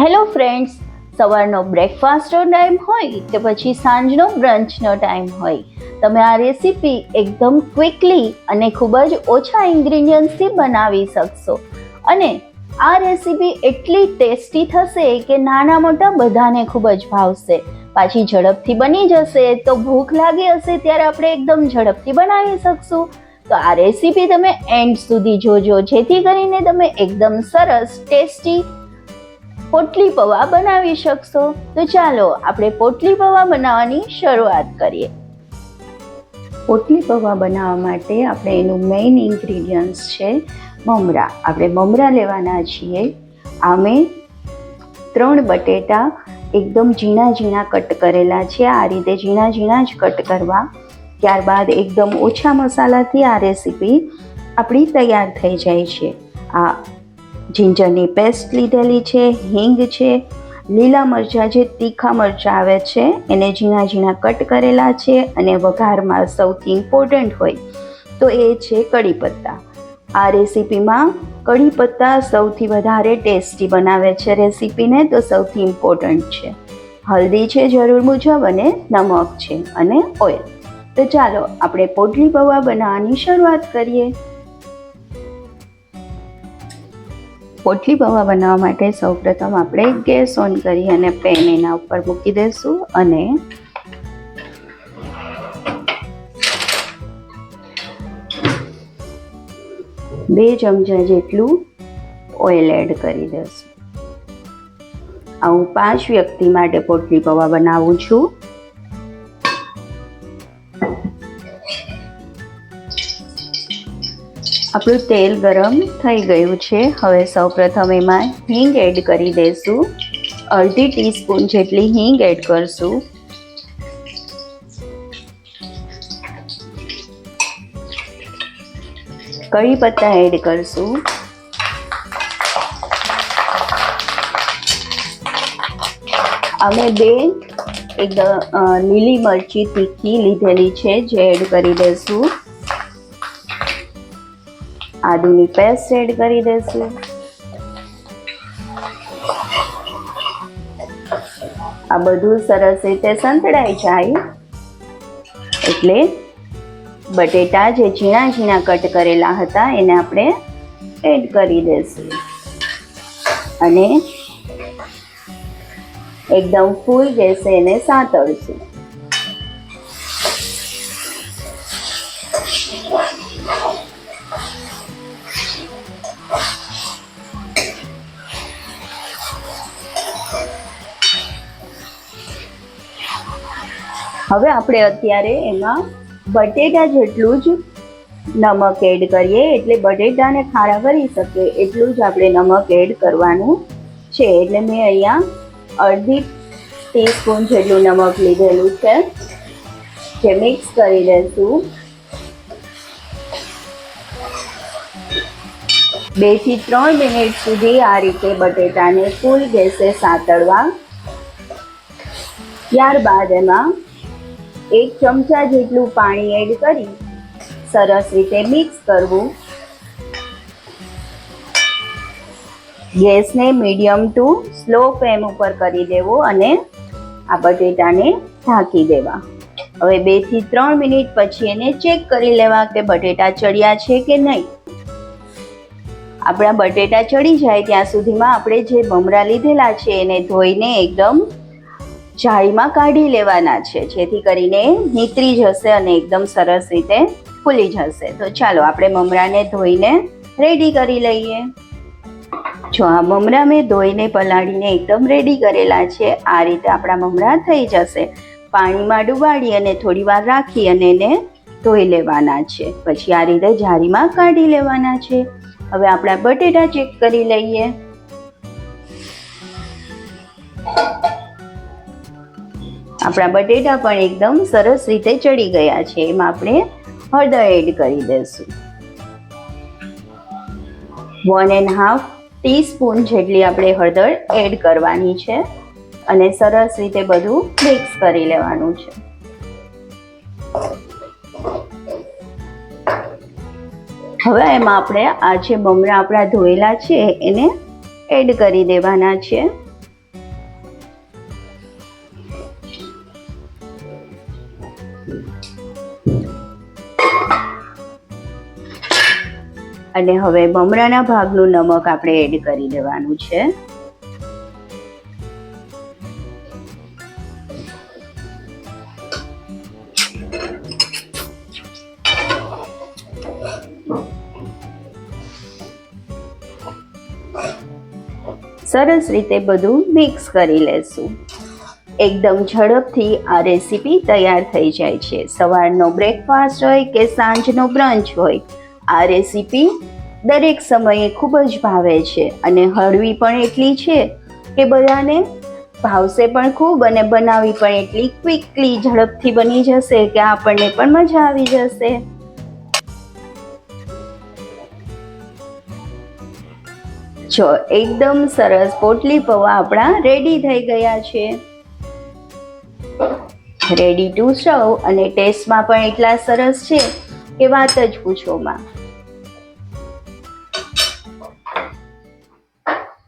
Hello friends, સવારનો બ્રેકફાસ્ટનો time હોય કે પછી સાંજનો બ્રંચનો ટાઈમ હોય. તમે આ રેસીપી એકદમ ક્વિકલી અને ખૂબ જ ઓછા ઇન્ગ્રીડિયન્ટ્સથી બનાવી શકશો. અને આ રેસીપી એટલી ટેસ્ટી થશે કે નાના મોટા બધાને ખૂબ જ ભાવશે. પાછી ઝડપથી બની જશે, તો ભૂખ લાગી હશે ત્યારે આપણે એકદમ ઝડપથી બનાવી શકશું. તો આ રેસીપી તમે એન્ડ સુધી જોજો, જેથી કરીને તમે એકદમ સરસ, ટેસ્ટી પોટલી પૌવા બનાવી શકશો? તો ચાલો આપણે પોટલી પૌવા બનાવવાની શરૂઆત કરીએ. પોટલી પૌવા બનાવવા માટે આપણે એનું મેઇન ઇન્ગ્રીડિયન્ટ્સ છે મમરા. આપણે મમરા લેવાના છીએ. આમે ત્રણ બટેટા એકદમ ઝીણા ઝીણા કટ કરેલા છે. આ રીતે ઝીણા ઝીણા જ કટ કરવા. ત્યારબાદ એકદમ ઓછા મસાલાથી આ રેસીપી આપણી તૈયાર થઈ જાય છે. આ જિંજરની પેસ્ટ લીધેલી છે, હિંગ છે, લીલા મરચાં જે તીખા મરચાં આવે છે, એને ઝીણા ઝીણા કટ કરેલા છે અને વઘારમાં સૌથી ઇમ્પોર્ટન્ટ હોય તો એ છે કઢી પત્તા. આ રેસીપીમાં કઢી પત્તા સૌથી વધારે ટેસ્ટી બનાવે છે રેસીપીને તો સૌથી ઇમ્પોર્ટન્ટ છે. હલ્દી છે જરૂર મુજબ અને નમક છે અને ઓઇલ. તો ચાલો આપણે પોટલી પૌવા બનાવવાની શરૂઆત કરીએ. પોટલી પૌવા બનાવવા માટે સૌપ્રથમ આપણે ગેસ ઓન કરી અને પેન એના ઉપર મૂકી દઈશું અને બે ચમચા જેટલું ઓઇલ એડ કરી દઈશું આવું પાંચ વ્યક્તિ માટે પોટલી પૌવા બનાવું છું. આપણું તેલ ગરમ થઈ ગયું છે. હવે સૌપ્રથમ એમાં હિંગ એડ કરી દઈશું અડધી ટીસ્પૂન જેટલી હિંગ એડ કરશું. કઢી પત્તા એડ કરશું. અમે બે એકદમ લીલી મરચી તીખી લીધેલી છે, જે એડ કરી દઈશું આદુની પેસ્ટ એડ કરી દઈશું આ બધું સરસ રીતે સંતળાઈ જાય. એટલે બટેટા જે ઝીણા ઝીણા કટ કરેલા હતા એને આપણે એડ કરી દઈશું અને એકદમ ફૂલ ગેસે એને સાતળશું. હવે આપણે અત્યારે એમાં બટેટા જેટલું જ નમક એડ કરીએ, એટલે બટેટાને ખારા કરી શકે એટલું જ આપણે નમક એડ કરવાનું છે. એટલે મેં અહીંયા અડધી ટીસ્પૂન જેટલું નમક લીધેલું છે, જે મિક્સ કરી દઈશું બેથી ત્રણ મિનિટ સુધી આ રીતે બટેટાને ફૂલ ગેસે સાતળવા. ત્યારબાદ એમાં એક ચમચા જેટલું પાણી એડ કરી સરસ રીતે મિક્સ કરવું. ગેસને મીડિયમ ટુ સ્લો ફ્લેમ ઉપર કરી દેવો અને આ બટેટાને ઢાંકી દેવા. હવે બેથી ત્રણ મિનિટ પછી એને ચેક કરી લેવા કે બટેટા ચડ્યા છે કે નહીં. આપણા બટેટા ચડી જાય ત્યાં સુધીમાં આપણે જે ભમરા લીધેલા છે એને ધોઈને એકદમ જાળીમાં કાઢી લેવાના છે. જેથી કરીને નીતરી જશે અને એકદમ સરસ રીતે ફૂલી જશે. તો ચાલો આપણે મમરાને ધોઈને રેડી કરી લઈએ. જો આ મમરા મેં ધોઈને પલાળીને એકદમ રેડી કરેલા છે, આ રીતે આપણા મમરા થઈ જશે. પાણીમાં ડુબાડી અને થોડી વાર રાખી અને એને ધોઈ લેવાના છે. પછી આ રીતે જાળીમાં કાઢી લેવાના છે. હવે આપણા બટેટા ચેક કરી લઈએ. આપણા બટેટા પણ એકદમ સરસ રીતે ચડી ગયા છે. એમાં આપણે હળદર એડ કરી દઈશું. વન એન્ડ હાફ ટીસ્પૂન જેટલી આપણે હળદર એડ કરવાની છે અને સરસ રીતે બધું મિક્સ કરી લેવાનું છે. હવે એમાં આપણે આ જે બમરા આપણા ધોયેલા છે એને એડ કરી દેવાના છે. અને હવે બમરાના ભાગનું નમક આપણે એડ કરી દેવાનું છે. સરસ રીતે બધું મિક્સ કરી લેશું. એકદમ ઝડપથી આ રેસીપી તૈયાર થઈ જાય છે. સવારનો બ્રેકફાસ્ટ હોય કે સાંજનો બ્રંચ હોય, આ રેસીપી દરેક સમયે ખૂબ જ ભાવે છે અને હળવી પણ એટલી છે કે બધાને ભાવશે પણ ખૂબ અને બનાવી પણ એટલી ક્વિકલી ઝડપથી બની જશે કે આપણને પણ મજા આવી જશે. જો એકદમ સરસ પોટલી પૌવા આપણા રેડી થઈ ગયા છે. રેડી ટુ સર્વ અને ટેસ્ટમાં પણ એટલા સરસ છે કે વાત જ પૂછોમાં.